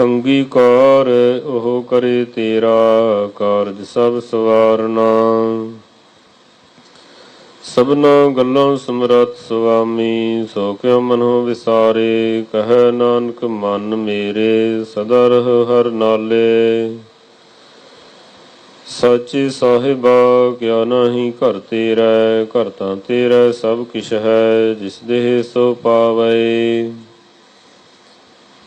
ਅੰਗੀਕਾਰ ਉਹ ਕਰੇ ਤੇਰਾ ਕਾਰਜ ਸਭ ਸਵਾਰਨਾ। ਸਭਨਾ ਗੱਲਾਂ ਸਮਰੱਥ ਸੁਆਮੀ, ਸੋ ਕਿਉ ਮਨੋ ਵਿਸਾਰੇ, ਕਹੈ ਨਾਨਕ ਮਨ ਮੇਰੇ, ਸਦਾ ਰਹ ਹਰ ਨਾਲੇ। ਸੱਚੇ ਸਾਹਿਬਾ, ਕਿਆ ਨਹੀਂ ਘਰ ਤੇਰਾ, ਘਰ ਤਾਂ ਤੇਰਾ ਸਭ ਕਿਛ ਹੈ, ਜਿਸ ਦੇਹ ਸੋ ਪਾਵੇ।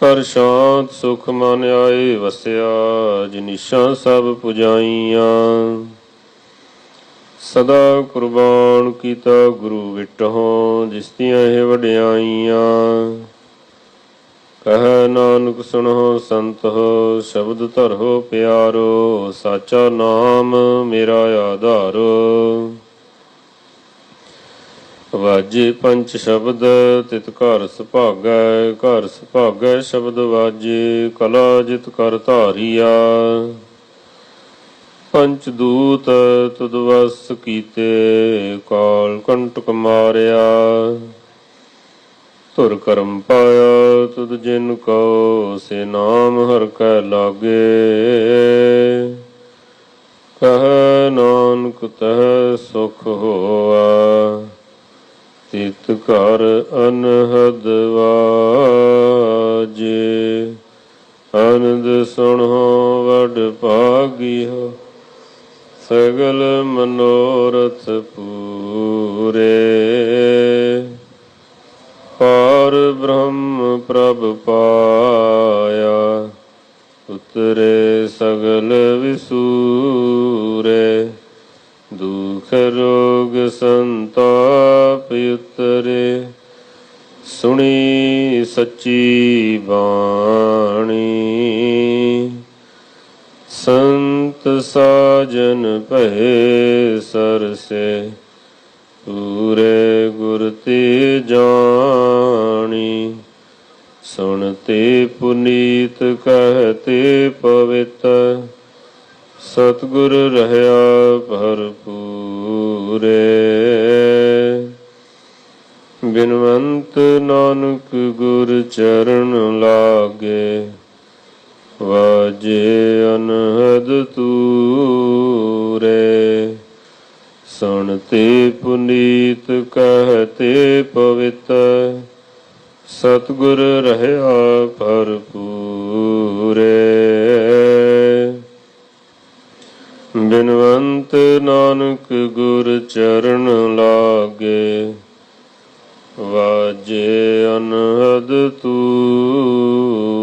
ਕਰ ਸ਼ਾਂਤ ਸੁਖ ਮਨ ਆਏ ਵਸਿਆ ਜਿਨਿਸ਼ਾਂ ਸਭ ਪੁਜਾਈਆਂ। ਸਦਾ ਕੁਰਬਾਨ ਕੀਤਾ ਗੁਰੂ ਵਿਟਹੁ, ਜਿਸ ਦੀਆਂ ਇਹ ਵਡਿਆਈਆਂ। ਕਹੈ ਨਾਨਕ, ਸੁਣੋ ਸੰਤ ਹੋ ਸ਼ਬਦ ਧਰੋ ਪਿਆਰੋ, ਸਾਚਾ ਨਾਮ ਮੇਰਾ ਆਧਾਰੋ। ਵਾਜੇ ਪੰਜ ਸ਼ਬਦ, ਤਿਤ ਘਰ ਸੁਭਾਗੈ ਘਰ ਸੁਭਾਗੈ ਸ਼ਬਦ ਵਾਜੇ, ਕਲਾ ਜਿਤ ਕਰ ਧਾਰੀਆ। ਪੰਚ ਦੂਤ ਤੁਦ ਵਸ ਕੀਤੇ, ਕਾਲ ਕੰਟਕ ਮਾਰਿਆ। ਧੁਰ ਕਰਮ ਪਾਇਆ, ਤੁਧ ਜਿਨ ਕੋ ਸੇ ਨਾਮ ਹਰ ਕੈ ਲਾਗੇ। ਕਹ ਨਾਨਕ ਤਹ ਸੁਖ ਹੋਆ। ਤਿਤ ਘਰ ਅਨਹਦ ਵਾਜੇ। ਆਨੰਦ ਸੁਣੋ ਵਡ ਭਾਗਿਓ ਸਗਲ ਮਨੋਰਥ ਪੂਰੇ। ਪਾਰ ਬ੍ਰਹਮ ਪ੍ਰਭ ਪਾਇਆ, ਉਤਰੇ ਸਗਲ ਵਿਸੂ ਦੁਖ ਰੋਗ ਸੰਤਾਪ ਉਤਰੇ ਸੁਣੀ ਸੱਚੀ ਬਾਣੀ। ਸੰਤ ਸਾਜਨ ਭਏ ਸਰਸੇ, ਪੂਰੇ ਗੁਰ ਤੇ ਜਾਣੀ। ਸੁਣਤੇ ਪੁਨੀਤ ਕਹਤੇ ਪਵਿੱਤ, ਸਤਿਗੁਰ ਰਹਿਆ ਭਰਪੂਰ। ਬਿਨਵੰਤ ਨਾਨਕ ਗੁਰ ਚਰਨ ਲਾਗੇ, ਵਾਜੇ ਅਨਹਦ ਤੂਰੇ। ਸੁਣਤੇ ਪੁਨੀਤ ਕਹਤੇ ਪਵਿੱਤ, ਸਤਿਗੁਰ ਰਹਿਆ ਭਰਪੂਰੇ ਬਿਨਵੰਤ ਨਾਨਕ ਗੁਰ ਚਰਨ ਲਾਗੇ ਵਾਜੇ ਅਨਹਦ ਤੂਰੇ